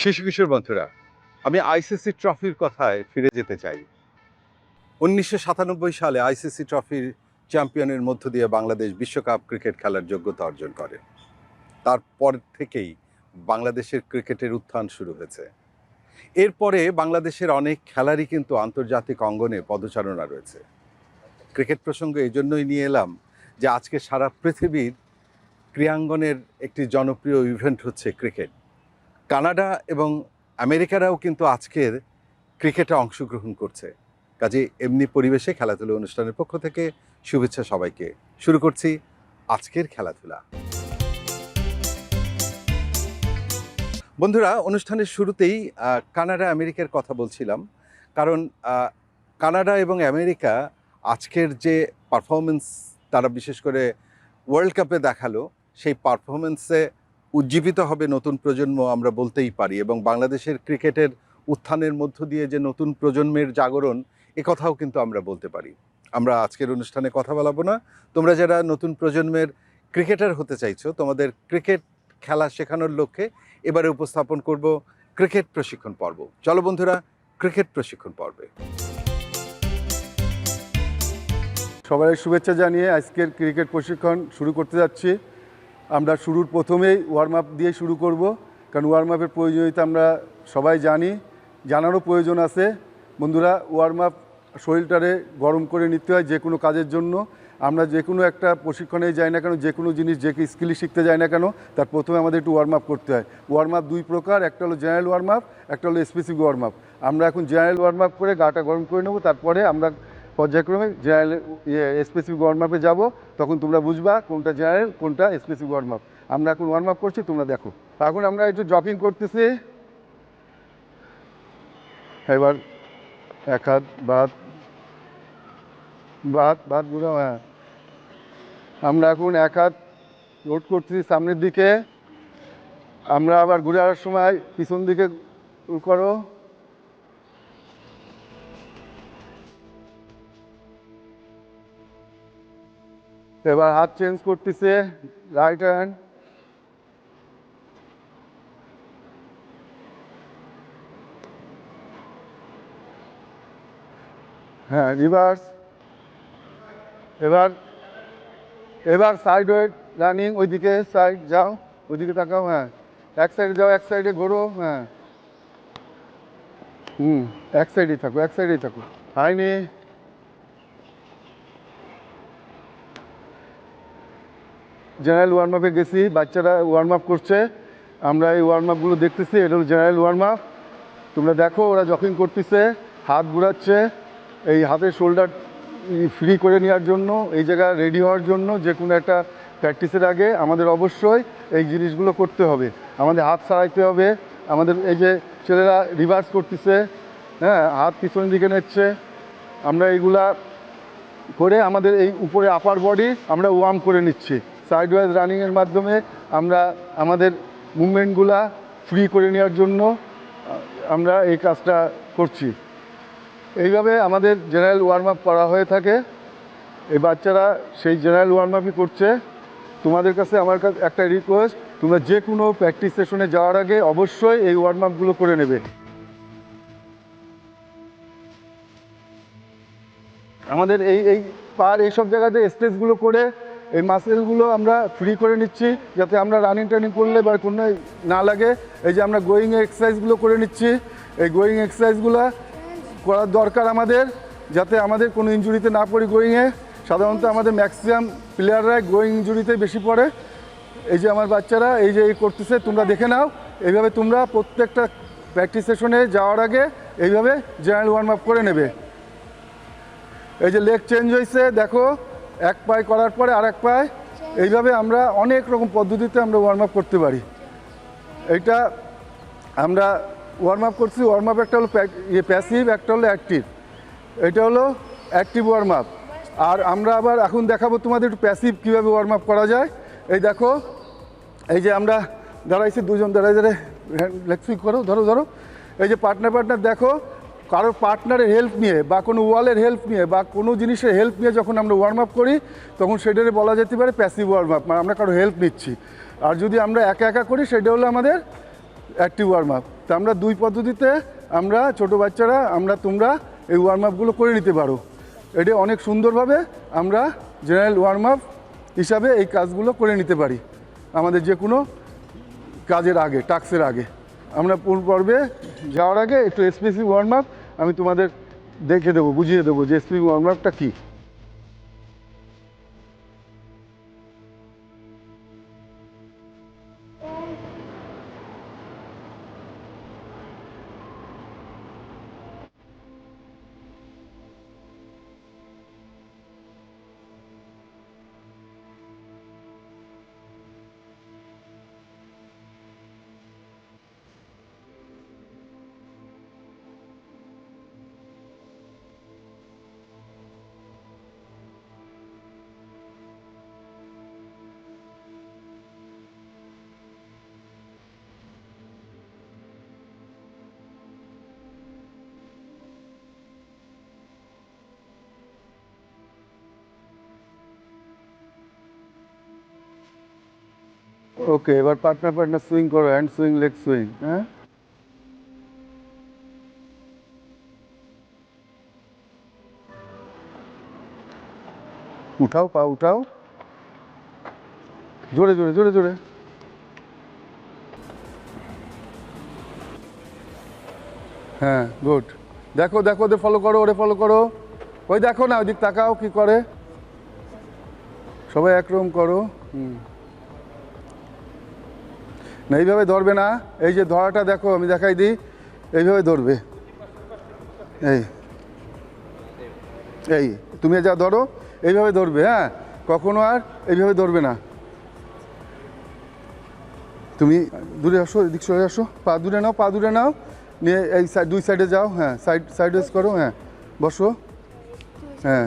শিশু কিশোর বন্ধুরা, আমি আইসিসি ট্রফির কথায় ফিরে যেতে চাই। উনিশশো সাতানব্বই সালে আইসিসি ট্রফির চ্যাম্পিয়নের মধ্য দিয়ে বাংলাদেশ বিশ্বকাপ ক্রিকেট খেলার যোগ্যতা অর্জন করে। তারপর থেকেই বাংলাদেশের ক্রিকেটের উত্থান শুরু হয়েছে। এরপরে বাংলাদেশের অনেক খেলারই কিন্তু আন্তর্জাতিক অঙ্গনে পদচারণা রয়েছে। ক্রিকেট প্রসঙ্গ এই জন্যই নিয়ে এলাম যে আজকে সারা পৃথিবীর ক্রীড়াঙ্গনের একটি জনপ্রিয় ইভেন্ট হচ্ছে ক্রিকেট কানাডা এবং আমেরিকারাও কিন্তু আজকের ক্রিকেটে অংশগ্রহণ করছে। কাজে এমনি পরিবেশে খেলাধুলা অনুষ্ঠানের পক্ষ থেকে শুভেচ্ছা সবাইকে। শুরু করছি আজকের খেলাধুলা। বন্ধুরা, অনুষ্ঠানের শুরুতেই কানাডা, আমেরিকার কথা বলছিলাম। কারণ কানাডা এবং আমেরিকা আজকের যে পারফরমেন্স তারা বিশেষ করে ওয়ার্ল্ড কাপে দেখাল, সেই পারফরমেন্সে উজ্জীবিত হবে নতুন প্রজন্ম আমরা বলতেই পারি এবং বাংলাদেশের ক্রিকেটের উত্থানের মধ্য দিয়ে যে নতুন প্রজন্মের জাগরণ, এ কথাও কিন্তু আমরা বলতে পারি। আমরা আজকের অনুষ্ঠানে কথা বলাবো না। তোমরা যারা নতুন প্রজন্মের ক্রিকেটার হতে চাইছো, তোমাদের ক্রিকেট খেলা শেখানোর লক্ষ্যে এবারে উপস্থাপন করব ক্রিকেট প্রশিক্ষণ পর্ব। চলো বন্ধুরা, ক্রিকেট প্রশিক্ষণ পর্বে। সবাই শুভেচ্ছা জানিয়ে আজকের ক্রিকেট প্রশিক্ষণ শুরু করতে যাচ্ছি। আমরা শুরুর প্রথমেই ওয়ার্ম আপ দিয়ে শুরু করব, কারণ ওয়ার্ম আপের প্রয়োজনীয়তা আমরা সবাই জানি, জানারও প্রয়োজন আছে। বন্ধুরা ওয়ার্ম আপ শরীরটারে গরম করে নিতে হয় যে কোনো কাজের জন্য। আমরা যে কোনো একটা প্রশিক্ষণে যাই না কেন যে কোনো জিনিস যে স্কিলই শিখতে যাই না কেন, তার প্রথমে আমাদের একটু ওয়ার্ম আপ করতে হয়। ওয়ার্ম আপ দুই প্রকার, একটা হলো জেনারেল ওয়ার্ম আপ একটা হলো স্পেসিফিক ওয়ার্ম আপ আমরা এখন জেনারেল ওয়ার্ম আপ করে গাটা গরম করে নেব, তারপরে আমরা পর্যায়ক্রমে জেনারেল ইয়ে স্পেসিফিক ওয়ার্ম আপে যাব, তখন তোমরা বুঝবা কোনটা জেনারেল, কোনটা স্পেসিফিক ওয়ার্ম আপ আমরা এখন ওয়ার্ম আপ করছি, তোমরা দেখো। এখন আমরা একটু জগিং করতেছি। এবার এক হাত, বাদ বাদ বাদগুলো হ্যাঁ। আমরা এখন এক হাত লোড করতেছি সামনের দিকে। আমরা আবার ঘুরে আসার সময় পিছন দিকে করো। এবার হাত চেঞ্জ করতেছে রাইট হ্যান্ড হ্যাঁ রিভার্স এবার এবার সাইড ওয়েট রানিং ওইদিকে সাইড যাও, ওইদিকে তাকাও হ্যাঁ। এক সাইডে যাও, এক সাইডে ঘোরো হ্যাঁ। হুম, এক সাইডেই থাকো, এক সাইডেই থাকো। হাইনি জেনারেল ওয়ার্ম আপে গেছি, বাচ্চারা ওয়ার্ম আপ করছে। আমরা এই ওয়ার্ম আপগুলো দেখতেছি, এটা হলো জেনারেল ওয়ার্ম আপ তোমরা দেখো, ওরা জকিং করতেছে, হাত ঘুরাচ্ছে, এই হাতের শোল্ডার ফ্রি করে নেওয়ার জন্য, এই জায়গা রেডি হওয়ার জন্য যে কোনো একটা প্র্যাকটিসের আগে আমাদের অবশ্যই এই জিনিসগুলো করতে হবে। আমাদের হাত সারাইতে হবে, আমাদের এই যে ছেলেরা রিভার্স করতেছে হ্যাঁ হাত পিছনের দিকে নিচ্ছে আমরা এইগুলা করে আমাদের এই উপরে আপার বডি আমরা ওয়ার্ম করে নিচ্ছি। সাইড ওয়াইজ রানিংয়ের মাধ্যমে আমরা আমাদের মুভমেন্টগুলা ফ্রি করে নেওয়ার জন্য আমরা এই কাজটা করছি। এইভাবে আমাদের জেনারেল ওয়ার্ম আপ করা হয়ে থাকে। এই বাচ্চারা সেই জেনারেল ওয়ার্ম আপই করছে। তোমাদের কাছে আমার কাছে একটা রিকোয়েস্ট তোমরা যে কোনো প্র্যাকটিস সেশনে যাওয়ার আগে অবশ্যই এই ওয়ার্ম আপগুলো করে নেবে। আমাদের এই এই পার এইসব জায়গাতে স্ট্রেচগুলো করে এই মাসেলগুলো আমরা ফ্রি করে নিচ্ছি, যাতে আমরা রানিং টানিং করলে বা কোনো না লাগে। এই যে আমরা গোয়িং এক্সারসাইজগুলো করে নিচ্ছি, এই গোয়িং এক্সারসাইজগুলো করার দরকার আমাদের, যাতে আমাদের কোনো ইঞ্জুরিতে না পড়ি গোয়িংয়ে সাধারণত আমাদের ম্যাক্সিমাম প্লেয়াররা গোয়িং ইঞ্জুরিতে বেশি পড়ে। এই যে আমার বাচ্চারা, এই যে এই করতেছে, তোমরা দেখে নাও। এইভাবে তোমরা প্রত্যেকটা প্র্যাকটিস সেশনে যাওয়ার আগে এইভাবে জেনারেল ওয়ার্ম আপ করে নেবে। এই যে লেগ চেঞ্জ হয়েছে, দেখো। এক পায়ে করার পরে আর এক পায়ে, এইভাবে আমরা অনেক রকম পদ্ধতিতে আমরা ওয়ার্ম আপ করতে পারি। এইটা আমরা ওয়ার্ম আপ করছি ওয়ার্ম আপ একটা হলো ইয়ে প্যাসিভ একটা হলো অ্যাক্টিভ এটা হলো অ্যাক্টিভ ওয়ার্ম আপ আর আমরা আবার এখন দেখাবো তোমাদের একটু প্যাসিভ কীভাবে ওয়ার্ম আপ করা যায়। এই দেখো, এই যে আমরা দাঁড়াইছি, দুজন দাঁড়াই দাঁড়াই লেগ সুইপ করো, ধরো ধরো। এই যে পার্টনার পার্টনার দেখো কারোর পার্টনারের হেল্প নিয়ে বা কোনো ওয়ালের হেল্প নিয়ে বা কোনো জিনিসের হেল্প নিয়ে যখন আমরা ওয়ার্ম আপ করি, তখন সেটারে বলা যেতে পারে প্যাসিভ ওয়ার্ম আপ মানে আমরা কারও হেল্প নিচ্ছি। আর যদি আমরা একা একা করি, সেটা হলো আমাদের অ্যাক্টিভ ওয়ার্ম আপ তা আমরা দুই পদ্ধতিতে আমরা ছোট বাচ্চারা, আমরা তোমরা এই ওয়ার্ম আপগুলো করে নিতে পারো। এটা অনেক সুন্দরভাবে আমরা জেনারেল ওয়ার্ম আপ হিসাবে এই কাজগুলো করে নিতে পারি, আমাদের যে কোনো কাজের আগে টাক্সের আগে। আমরা পূর্ব পর্বে যাওয়ার আগে একটু স্পেসিফিক ওয়ার্ম আপ আমি তোমাদের দেখে দেবো বুঝিয়ে দেবো যে স্প্রিং ওয়ার্ম আপটা কী। ওকে এবার পার্টনার পার্টনার সুইং করো হ্যান্ড সুইং লেগ সুইং হ্যাঁ? উঠাও পা, উঠাও। জোরে জোরে জোরে জোরে। হ্যাঁ গুড দেখো দেখো, ওদের ফলো করো, ওরে ফলো করো। ওই দেখো না, ওইদিক তাকাও, কি করে? সবাই একরকম করো, হুম। না, এইভাবে ধরবে না। এই যে ধরাটা দেখো, আমি দেখাই দিই। এইভাবে ধরবে। এই। এই, তুমি যা ধরো, এইভাবে ধরবে হ্যাঁ? কখনো আর এইভাবে ধরবে না। তুমি দূরে আসো, এদিক সরে আসো। পা দূরে নাও, পা দূরে নাও। নিয়ে এই সাইড দুই সাইডে যাও হ্যাঁ সাইড সাইড ওয়েজ করো হ্যাঁ। বসো। হ্যাঁ।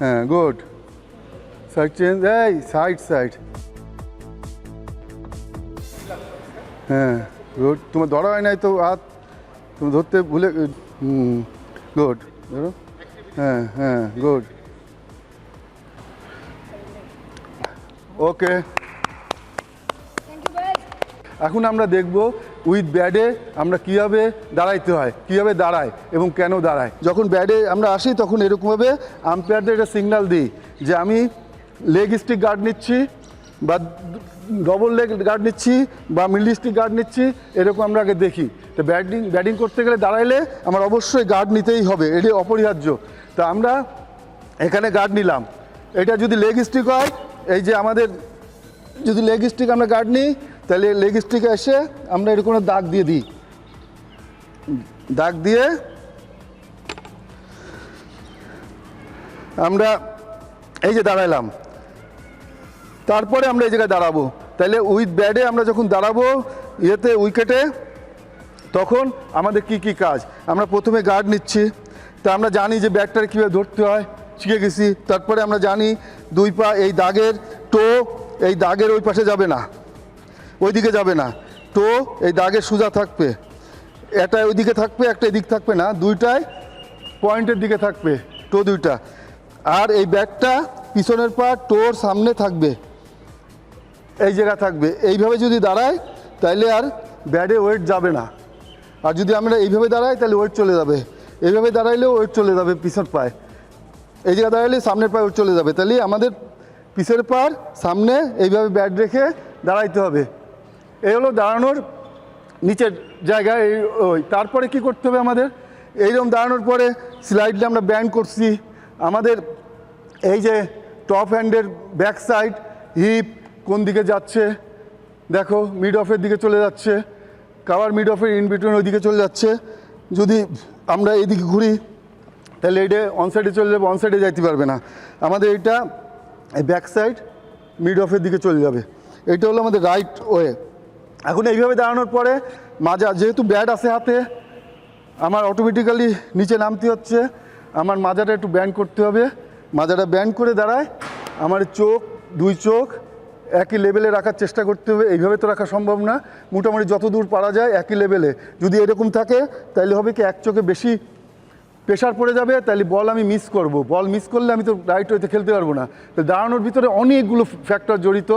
হ্যাঁ গুড সাইড চেঞ্জ এই সাইড সাইড হ্যাঁ তোমার ধরা হয় নাই তো হাত? তুমি ধরতে ভুলে গুড ধরো। হ্যাঁ হ্যাঁ গুড ওকে. এখন আমরা দেখব উইথ ব্যাডে আমরা কীভাবে দাঁড়াইতে হয়, কীভাবে দাঁড়ায় এবং কেন দাঁড়ায়। যখন ব্যাডে আমরা আসি, তখন এরকমভাবে আম্পায়ারদের একটা সিগনাল দিই যে আমি লেগ স্টিক গার্ড নিচ্ছি বা ডবল লেগ গার্ড নিচ্ছি বা মিডল স্টিক গার্ড নিচ্ছি, এরকম আমরা আগে দেখি। তো ব্যাটিং ব্যাটিং করতে গেলে দাঁড়াইলে আমার অবশ্যই গার্ড নিতেই হবে, এটি অপরিহার্য। তা আমরা এখানে গার্ড নিলাম। এটা যদি লেগ স্টিক হয়, এই যে আমাদের যদি লেগ স্টিক আমরা গার্ড নিই, তাহলে লেগ স্টিকে এসে আমরা এরকম দাগ দিয়ে দিই। দাগ দিয়ে আমরা এই যে দাঁড়াইলাম। তারপরে আমরা এই জায়গায় দাঁড়াবো। তাহলে উইথ ব্যাডে আমরা যখন দাঁড়াবো, ইয়েতে উইকেটে তখন আমাদের কি কি কাজ? আমরা প্রথমে গার্ড নিচ্ছি। তা আমরা জানি যে ব্যাটটার কীভাবে ধরতে হয়, শিখে গেছি। তারপরে আমরা জানি দুই পা, এই দাগের টো এই দাগের ওই পাশে যাবে না। ওই দিকে যাবে না। টো এই দাগের সোজা থাকবে। একটা ওইদিকে থাকবে, একটা এদিক থাকবে না। দুইটাই পয়েন্টের দিকে থাকবে টো দুইটা। আর এই ব্যাগটা পিছনের পা টোর সামনে থাকবে। এই জায়গা থাকবে। এইভাবে যদি দাঁড়ায় তাহলে আর ব্যাডে ওয়েট যাবে না। আর যদি আমরা এইভাবে দাঁড়াই তাহলে ওয়েট চলে যাবে। এইভাবে দাঁড়াইলেও ওয়েট চলে যাবে পিছন পায়ে। এই জায়গা দাঁড়াইলে সামনের পায়ে ওয়েট চলে যাবে। তাহলে আমাদের পিছের পার সামনে এইভাবে ব্যাট রেখে দাঁড়াইতে হবে। এই হলো দাঁড়ানোর নিচের জায়গায় এই ওই। তারপরে কি করতে হবে আমাদের? এইরকম দাঁড়ানোর পরে স্লাইডলি আমরা ব্যান্ড করছি। আমাদের এই যে টপ হ্যান্ডের ব্যাক সাইড হিপ কোন দিকে যাচ্ছে? দেখো মিড অফের দিকে চলে যাচ্ছে। কাবার মিড অফের ইন বিটুইন ওইদিকে চলে যাচ্ছে। যদি আমরা এইদিকে ঘুরি, তাহলে এটা অন সাইডে চলে যাবে অন সাইডে যাইতে পারবে না। আমাদের এটা ব্যাক সাইড মিড অফের দিকে চলে যাবে। এটা হলো আমাদের রাইট ওয়ে এখন এইভাবে দাঁড়ানোর পরে মাজা, যেহেতু ব্যাট আছে হাতে, আমার অটোমেটিক্যালি নিচে নামতে হচ্ছে। আমার মাজাটা একটু ব্যান্ড করতে হবে। মাজাটা ব্যান্ড করে দাঁড়ায়। আমার চোখ, দুই চোখ একই লেভেলে রাখার চেষ্টা করতে হবে। এইভাবে তো রাখা সম্ভব না। মোটামুটি যত দূর পারা যায় একই লেভেলে যদি এরকম থাকে তাহলে হবে কি এক চোখে বেশি প্রেশার পড়ে যাবে তাহলে বল আমি মিস করব। বল মিস করলে আমি তো রাইট ওয়েতে খেলতে পারব না। তো দাঁড়ানোর ভিতরে অনেকগুলো ফ্যাক্টর জড়িত।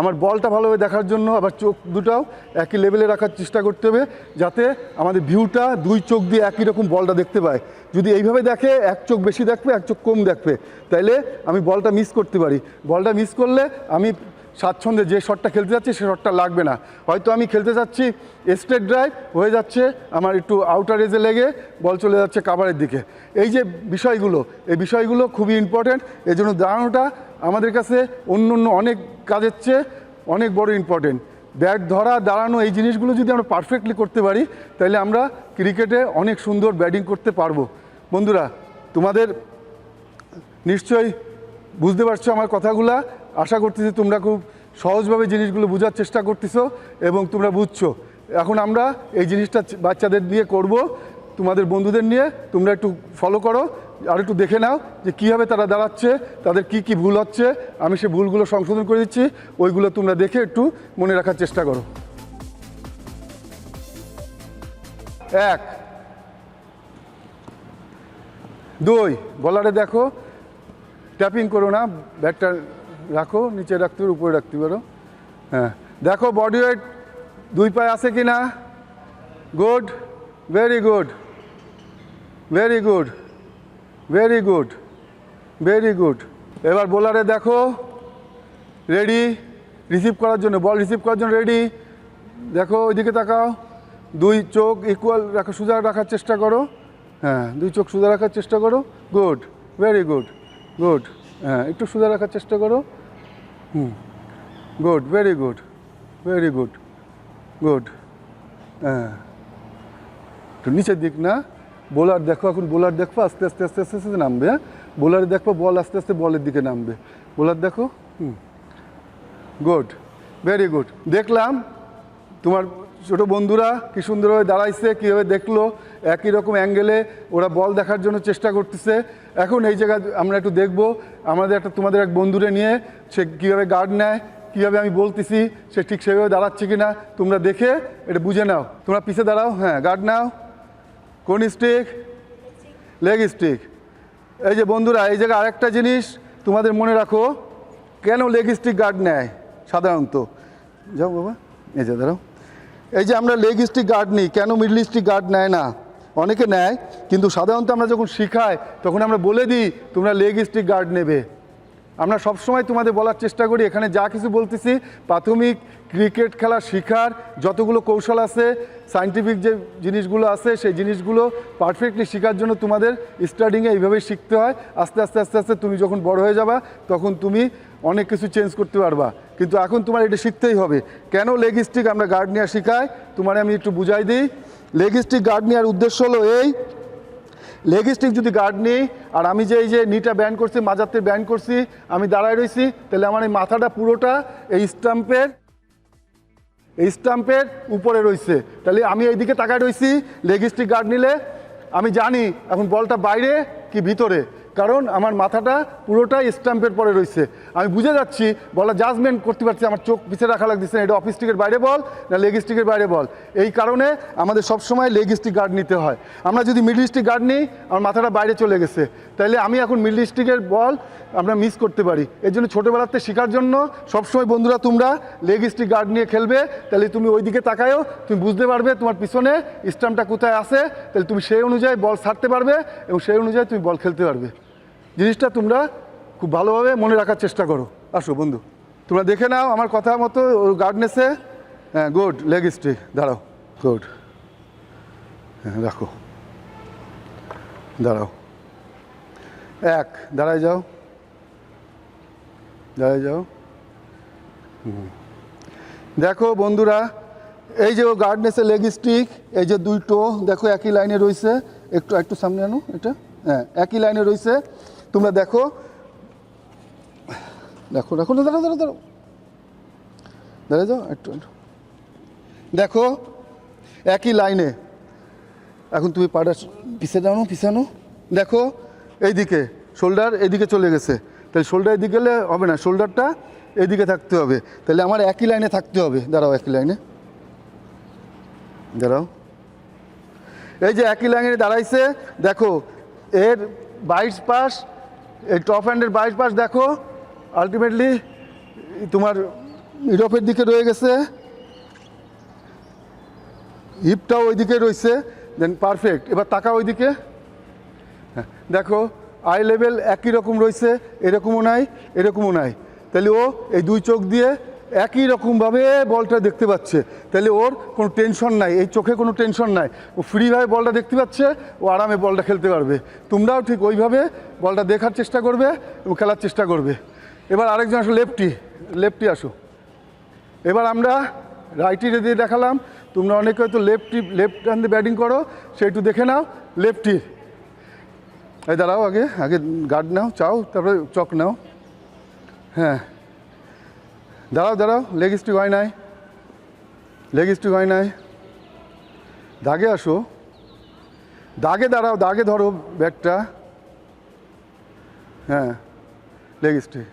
আমার বলটা ভালোভাবে দেখার জন্য আবার চোখ দুটাও একই লেভেলে রাখার চেষ্টা করতে হবে, যাতে আমাদের ভিউটা দুই চোখ দিয়ে একই রকম বলটা দেখতে পায়। যদি এইভাবে দেখে, এক চোখ বেশি দেখবে, এক চোখ কম দেখবে। তাইলে আমি বলটা মিস করতে পারি। বলটা মিস করলে আমি স্বাচ্ছন্দ্যে যে শটটা খেলতে যাচ্ছি, সে শটটা লাগবে না। হয়তো আমি খেলতে যাচ্ছি স্ট্রেট ড্রাইভ, হয়ে যাচ্ছে আমার একটু আউটার এজে লেগে বল চলে যাচ্ছে কাভারের দিকে। এই যে বিষয়গুলো, এই বিষয়গুলো খুবই ইম্পর্ট্যান্ট এই জন্য দাঁড়ানোটা আমাদের কাছে অন্য অন্য অনেক কাজের চেয়ে অনেক বড় ইম্পর্টেন্ট ব্যাট ধরা, দাঁড়ানো, এই জিনিসগুলো যদি আমরা পারফেক্টলি করতে পারি, তাহলে আমরা ক্রিকেটে অনেক সুন্দর ব্যাটিং করতে পারব। বন্ধুরা, তোমাদের নিশ্চয়ই বুঝতে পারছ আমার কথাগুলা। আশা করতেছি তোমরা খুব সহজভাবে জিনিসগুলো বোঝার চেষ্টা করতেছো এবং তোমরা বুঝছ। এখন আমরা এই জিনিসটা বাচ্চাদের নিয়ে করব, তোমাদের বন্ধুদের নিয়ে। তোমরা একটু ফলো করো, আর একটু দেখে নাও যে কীভাবে তারা দাঁড়াচ্ছে, তাদের কি কি ভুল হচ্ছে। আমি সে ভুলগুলো সংশোধন করে দিচ্ছি, ওইগুলো তোমরা দেখে একটু মনে রাখার চেষ্টা করো। এক। দুই বলারে দেখো। ট্যাপিং করো না ব্যাটটা রাখো, নিচে রাখতে পারো উপরে রাখতে পারো হ্যাঁ দেখো বডি ওয়েট দুই পায়ে আছে কি না good very good very good very good very good এবার বোলারে দেখো রেডি রিসিভ করার জন্য বল রিসিভ করার জন্য রেডি দেখো, ওইদিকে তাকাও, দুই চোখ ইকুয়াল রাখা, সোজা রাখার চেষ্টা করো। হ্যাঁ দুই চোখ সোজা রাখার চেষ্টা করো। গুড ভেরি গুড গুড হ্যাঁ একটু সোজা রাখার চেষ্টা করো। হুম। Good very good very good good হ্যাঁ। একটু নিচের দিক না, বোলার দেখো, এখন বোলার দেখো, আস্তে আস্তে আস্তে আস্তে আস্তে নামবে হ্যাঁ? বোলার দেখো, বল আস্তে আস্তে বলের দিকে নামবে। বোলার দেখো, হুম। গুড ভেরি গুড দেখলাম, তোমার ছোটো বন্ধুরা, কি সুন্দরভাবে দাঁড়াইছে, কীভাবে দেখল, একই রকম অ্যাঙ্গেলে ওরা বল দেখার জন্য চেষ্টা করতেছে। এখন এই জায়গায় আমরা একটু দেখব, আমাদের একটা, তোমাদের এক বন্ধুরে নিয়ে সে কীভাবে গার্ড নেয়, কীভাবে আমি বলতেছি, সে ঠিক সেভাবে দাঁড়াচ্ছে কি না তোমরা দেখে এটা বুঝে নাও। তোমরা পিছে দাঁড়াও হ্যাঁ গার্ড নাও। কোন স্টিক লেগ স্টিক এই যে বন্ধুরা, এই জায়গায় আরেকটা জিনিস তোমাদের মনে রাখো, কেন লেগ স্টিক গার্ড নেয় সাধারণত? যাও বাবা, এই যে দাঁড়াও। এই যে আমরা লেগ স্টিক গার্ড নিই, কেন মিডল স্টিক গার্ড নেয় না? অনেকে নেয়, কিন্তু সাধারণত আমরা যখন শিখাই, তখন আমরা বলে দিই, তোমরা লেগ স্টিক গার্ড নেবে। আমরা সবসময় তোমাদের বলার চেষ্টা করি, এখানে যা কিছু বলতেছি, প্রাথমিক ক্রিকেট খেলা শেখার যতগুলো কৌশল আছে সাইন্টিফিক যে জিনিসগুলো আছে, সেই জিনিসগুলো পারফেক্টলি শেখার জন্য তোমাদের স্টার্টিংয়ে এইভাবেই শিখতে হয়। আস্তে আস্তে আস্তে আস্তে তুমি যখন বড় হয়ে যাবা, তখন তুমি অনেক কিছু চেঞ্জ করতে পারবা। কিন্তু এখন তোমার এটা শিখতেই হবে। কেন লেগ স্টিক আমরা গার্ড নেওয়া শেখাই? তোমার আমি একটু বুঝাই দিই। লেগ স্টিক গার্ড নেওয়ার উদ্দেশ্য হলো এই লেগ স্টিক যদি গার্ড নিই, আর আমি যে এই যে নিটা ব্যান্ড করছি মাজাতে ব্যান্ড করছি, আমি দাঁড়ায় রয়েছি তাহলে আমার এই মাথাটা পুরোটা এই স্টাম্পের এই স্টাম্পের উপরে রয়েছে তাহলে আমি এইদিকে তাকায় রয়েছি লেগ স্টিক গার্ড নিলে, আমি জানি এখন বলটা বাইরে কি ভিতরে। কারণ আমার মাথাটা পুরোটাই স্টাম্পের পরে রয়েছে আমি বুঝে যাচ্ছি, বলা জাজমেন্ট করতে পারছি, আমার চোখ পিছিয়ে রাখা লাগতেছে না, এটা অফিস স্টিকের বাইরে বল না লেগ স্টিকের বাইরে বল। এই কারণে আমাদের সবসময় লেগ স্টিক গার্ড নিতে হয়। আমরা যদি মিডল স্টিক গার্ড নিই, আমার মাথাটা বাইরে চলে গেছে। তাইলে আমি এখন মিডল স্টিকের বল আমরা মিস করতে পারি। এর জন্য ছোটোবেলাতে শেখার জন্য সবসময় বন্ধুরা তোমরা লেগ স্টিক গার্ড নিয়ে খেলবে তাহলে তুমি ওই দিকে তাকায়ও, তুমি বুঝতে পারবে তোমার পিছনে স্ট্যাম্পটা কোথায় আছে তাহলে তুমি সেই অনুযায়ী বল ছাড়তে পারবে এবং সেই অনুযায়ী তুমি বল খেলতে পারবে। জিনিসটা তোমরা খুব ভালোভাবে মনে রাখার চেষ্টা করো। আসো বন্ধু। তোমরা দেখে নাও আমার কথা মতো গার্ডনেসে হ্যাঁ গুড লেগ স্টিক দাঁড়াও। গুড হ্যাঁ রাখো। দাঁড়াও। এক, দাঁড়ায় যাও। দাঁড়ায় যাও। দেখো বন্ধুরা, এই যে ও গার্ডনেসে লেগ স্টিক এই যে দুই টো দেখো একই লাইনে রয়েছে একটু একটু সামনে আনো এটা। হ্যাঁ একই লাইনে রয়েছে তোমরা দেখো। দেখো দেখো না দাঁড়াও দাঁড়াও দাঁড়াও। দাঁড়ায় যাও, একটু একটু। দেখো, একই লাইনে। এখন তুমি পাটা পিছে দাও পিছানো দেখো, এইদিকে শোল্ডার এদিকে চলে গেছে। তাহলে শোল্ডার এদিকে গেলে হবে না শোল্ডারটা এদিকে থাকতে হবে। তাহলে আমার একই লাইনে থাকতে হবে। দাঁড়াও, একই লাইনে। দাঁড়াও। এই যে একই লাইনে দাঁড়াইছে, দেখো, এর বাইশ পাস এই টপ হ্যান্ডের বাইশ পাশ দেখো আলটিমেটলি তোমার ইউরোপের দিকে রয়ে গেছে। হিপটাও ওইদিকে রয়েছে দেন পারফেক্ট এবার তাকা ওইদিকে। হ্যাঁ, দেখো আই লেভেল একই রকম রয়েছে এরকমও নাই এরকমও নাই। তাহলে ও এই দুই চোখ দিয়ে একই রকমভাবে বলটা দেখতে পাচ্ছে। তাহলে ওর কোনো টেনশন নাই, এই চোখে কোনো টেনশন নাই। ও ফ্রিভাবে বলটা দেখতে পাচ্ছে, ও আরামে বলটা খেলতে পারবে। তোমরাও ঠিক ওইভাবে বলটা দেখার চেষ্টা করবে এবং খেলার চেষ্টা করবে। এবার আরেকজন আসো লেফটি লেফটি আসো। এবার আমরা রাইটিতে দিয়ে দেখালাম। তোমরা অনেকে হয়তো লেফটি লেফট হ্যান্ডে ব্যাটিং করো সেইটু দেখে নাও লেফটি এই দাঁড়াও আগে আগে গার্ড নাও, চাও, তারপরে চক নাও। হ্যাঁ। দাঁড়াও দাঁড়াও লেগ স্টিক হয় নাই। লেগ স্টিক হয় নাই। দাগে আসো। দাগে দাঁড়াও, দাগে ধরো ব্যাগটা হ্যাঁ লেগ স্টিক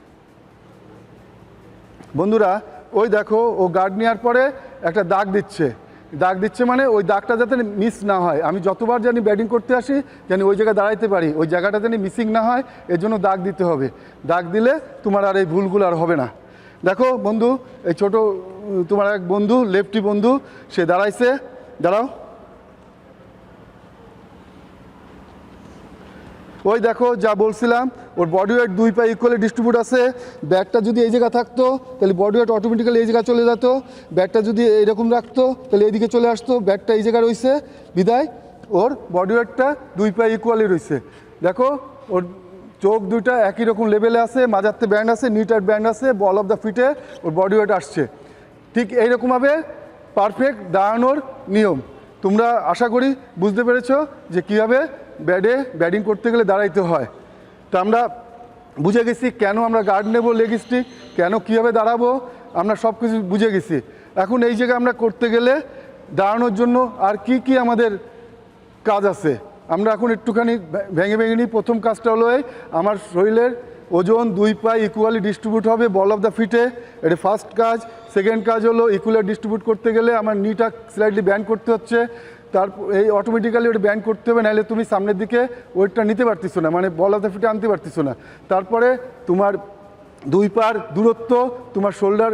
বন্ধুরা, ওই দেখো, ও গার্ড নেওয়ার পরে একটা দাগ দিচ্ছে। দাগ দিচ্ছে মানে ওই দাগটা যাতে মিস না হয়। আমি যতবার জানি ব্যাটিং করতে আসি, জানি ওই জায়গায় দাঁড়াইতে পারি। ওই জায়গাটা জানি মিসিং না হয়, এর জন্য দাগ দিতে হবে। দাগ দিলে তোমার আর এই ভুলগুলো আর হবে না। দেখো, বন্ধু, এই ছোট তোমার এক বন্ধু, লেফটি বন্ধু, সে দাঁড়াইছে। দাঁড়াও। ওই দেখো, যা বলছিলাম, ওর বডি ওয়েট দুই পা ইকুয়ালি ডিস্ট্রিবিউট আছে। ব্যাটটা যদি এই জায়গা থাকতো, তাহলে বডি ওয়েট অটোমেটিক্যালি এই জায়গা চলে যেত। ব্যাটটা যদি এরকম রাখতো, তাহলে এইদিকে চলে আসতো। ব্যাটটা এই জায়গায় রয়েছে। বিদায়, ওর বডি ওয়েটটা দুই পা ইকুয়ালি রয়েছে। দেখো, ওর চোখ দুইটা একই রকম লেভেলে আছে, মাঝারতে ব্যান্ড আছে নিটার ব্যান্ড আছে বল অফ দ্য ফিটে ওর বডি ওয়েট আসছে। ঠিক এইরকমভাবে পারফেক্ট দাঁড়ানোর নিয়ম। তোমরা আশা করি বুঝতে পেরেছ যে কীভাবে ব্যাডে ব্যাটিং করতে গেলে দাঁড়াইতে হয়। তো আমরা বুঝে গেছি কেন আমরা গার্ড নেব লেগ স্টিক কেন কীভাবে দাঁড়াবো, আমরা সব কিছু বুঝে গেছি। এখন এই জায়গায় আমরা করতে গেলে দাঁড়ানোর জন্য আর কি কি আমাদের কাজ আছে? আমরা এখন একটুখানি ভেঙে ভেঙে নিই। প্রথম কাজটা হলো এই, আমার শরীরের ওজন দুই পাই ইকুয়ালি ডিস্ট্রিবিউট হবে বল অফ দ্য ফিটে এটা ফার্স্ট কাজ। সেকেন্ড কাজ হলো ইকুয়ালি ডিস্ট্রিবিউট করতে গেলে আমার নিটা স্লাইডলি ব্যান্ড করতে হচ্ছে। তারপর এই অটোমেটিক্যালি ওটা ব্যান্ড করতে হবে, নাহলে তুমি সামনের দিকে ওয়েটটা নিতে পারতেছো না মানে বল অফ দ্য ফিটে আনতে পারতেছো না। তারপরে তোমার দুই পার দূরত্ব, তোমার শোল্ডার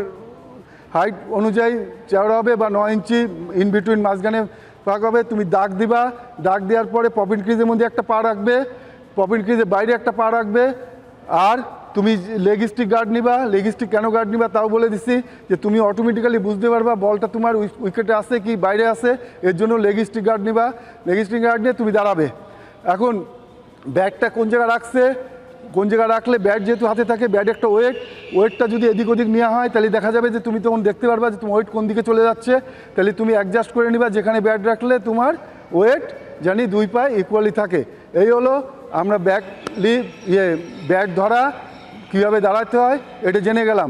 হাইট অনুযায়ী চওড়া হবে বা নয় ইঞ্চি ইন বিটুইন মাঝখানে ফাঁক হবে, তুমি দাগ দিবা। দাগ দেওয়ার পরে পপিন ক্রিজের মধ্যে একটা পা রাখবে, পপিন ক্রিজের বাইরে একটা পা রাখবে। আর তুমি লেগ স্টিক গার্ড নিবা লেগ স্টিক কেন গার্ড নিবা তাও বলে দিচ্ছি যে তুমি অটোমেটিক্যালি বুঝতে পারবা বলটা তোমার উইকেটে আছে কি বাইরে আছে, এর জন্য লেগ স্টিক গার্ড নিবা। লেগ স্টিক গার্ড নিয়ে তুমি দাঁড়াবে। এখন ব্যাগটা কোন জায়গায় রাখছে? কোন জায়গায় রাখলে ব্যাট যেহেতু হাতে থাকে ব্যাট একটা ওয়েট ওয়েটটা যদি এদিক ওদিক নেওয়া হয়, তাহলে দেখা যাবে যে তুমি তখন দেখতে পারবা যে তোমার ওয়েট কোন দিকে চলে যাচ্ছে। তাহলে তুমি অ্যাডজাস্ট করে নিবা যেখানে ব্যাট রাখলে তোমার ওয়েট জানি দুই পায়ে ইকুয়ালি থাকে। এই হলো আমরা ব্যাট লি ইয়ে ব্যাট ধরা, কীভাবে দাঁড়াতে হয়, এটা জেনে গেলাম।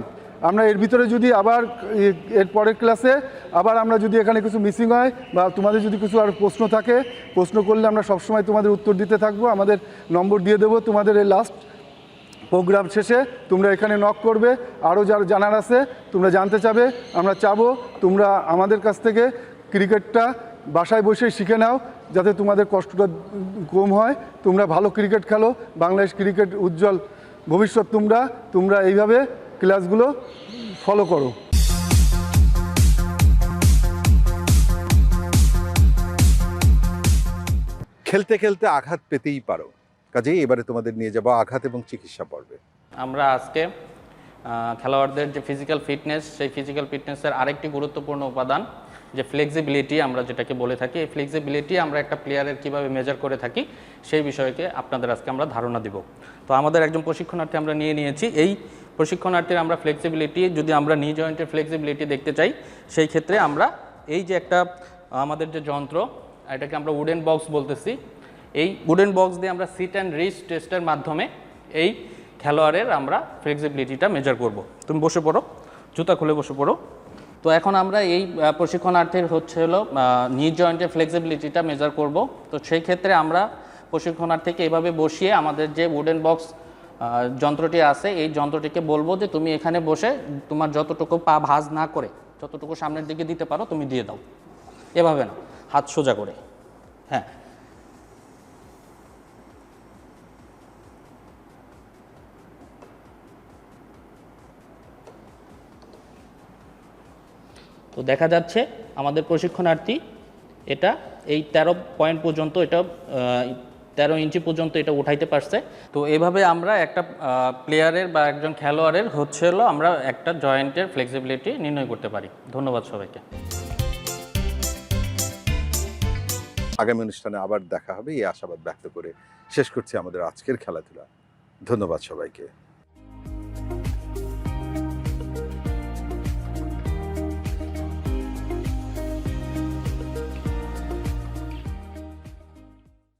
আমরা এর ভিতরে যদি আবার এর পরের ক্লাসে আবার আমরা যদি এখানে কিছু মিসিং হয় বা তোমাদের যদি কিছু আর প্রশ্ন থাকে, প্রশ্ন করলে আমরা সবসময় তোমাদের উত্তর দিতে থাকব। আমাদের নম্বর দিয়ে দেবো তোমাদের এই লাস্ট প্রোগ্রাম শেষে তোমরা এখানে নক করবে। আরও যার জানার আছে, তোমরা জানতে চাবে, আমরা চাবো। তোমরা আমাদের কাছ থেকে ক্রিকেটটা বাসায় বসেই শিখে নাও, যাতে তোমাদের কষ্টটা কম হয়। তোমরা ভালো ক্রিকেট খেলো, বাংলাদেশ ক্রিকেট উজ্জ্বল ভবিষ্যৎ তোমরা তোমরা এইভাবে ক্লাসগুলো ফলো করো। খেলতে খেলতে আঘাত পেতেই পারো। কাজেই এবারে তোমাদের নিয়ে যাব আঘাত এবং চিকিৎসা পর্বে। আমরা আজকে খেলোয়াড়দের যে ফিজিক্যাল ফিটনেস সেই ফিজিক্যাল ফিটনেসের আরেকটি গুরুত্বপূর্ণ উপাদান, যে ফ্লেক্সিবিলিটি আমরা যেটাকে বলে থাকি। এই ফ্লেক্সিবিলিটি আমরা একটা প্লেয়ারের কীভাবে মেজার করে থাকি, সেই বিষয়কে আপনাদের আজকে আমরা ধারণা দিব। তো আমাদের একজন প্রশিক্ষণার্থী আমরা নিয়ে নিয়েছি। এই প্রশিক্ষণার্থীর আমরা ফ্লেক্সিবিলিটি যদি আমরা নি জয়েন্টের ফ্লেক্সিবিলিটি দেখতে চাই, সেই ক্ষেত্রে আমরা এই যে একটা, আমাদের যে যন্ত্র, এটাকে আমরা উডেন বক্স বলতেছি। এই উডেন বক্স দিয়ে আমরা সিট অ্যান্ড রিস্ট টেস্টের মাধ্যমে এই খেলোয়াড়ের আমরা ফ্লেক্সিবিলিটিটা মেজার করব। তুমি বসে পড়ো, জুতা খুলে বসে পড়ো। তো এখন আমরা এই প্রশিক্ষণার্থীর হচ্ছে হলো নি জয়েন্টের ফ্লেক্সিবিলিটিটা মেজার করব। তো সেই ক্ষেত্রে আমরা প্রশিক্ষণার্থীকে এভাবে বসিয়ে আমাদের যে উডেন বক্স যন্ত্রটি আছে, এই যন্ত্রটিকে বলব যে তুমি এখানে বসে তোমার যতটুকু পা ভাঁজ না করে, যতটুকু সামনের দিকে দিতে পারো, তুমি দিয়ে দাও। এভাবে না, হাত সোজা করে। হ্যাঁ তো দেখা যাচ্ছে আমাদের প্রশিক্ষণার্থী এটা এই তেরো পয়েন্ট পর্যন্ত এটা তেরো ইঞ্চি পর্যন্ত এটা উঠাইতে পারছে। তো এভাবে আমরা একটা প্লেয়ারের বা একজন খেলোয়াড়ের হচ্ছে হলো আমরা একটা জয়েন্টের ফ্লেক্সিবিলিটি নির্ণয় করতে পারি। ধন্যবাদ সবাইকে। আগামী অনুষ্ঠানে আবার দেখা হবে, এই আশাবাদ ব্যক্ত করে শেষ করছি আমাদের আজকের খেলাধুলা। ধন্যবাদ সবাইকে।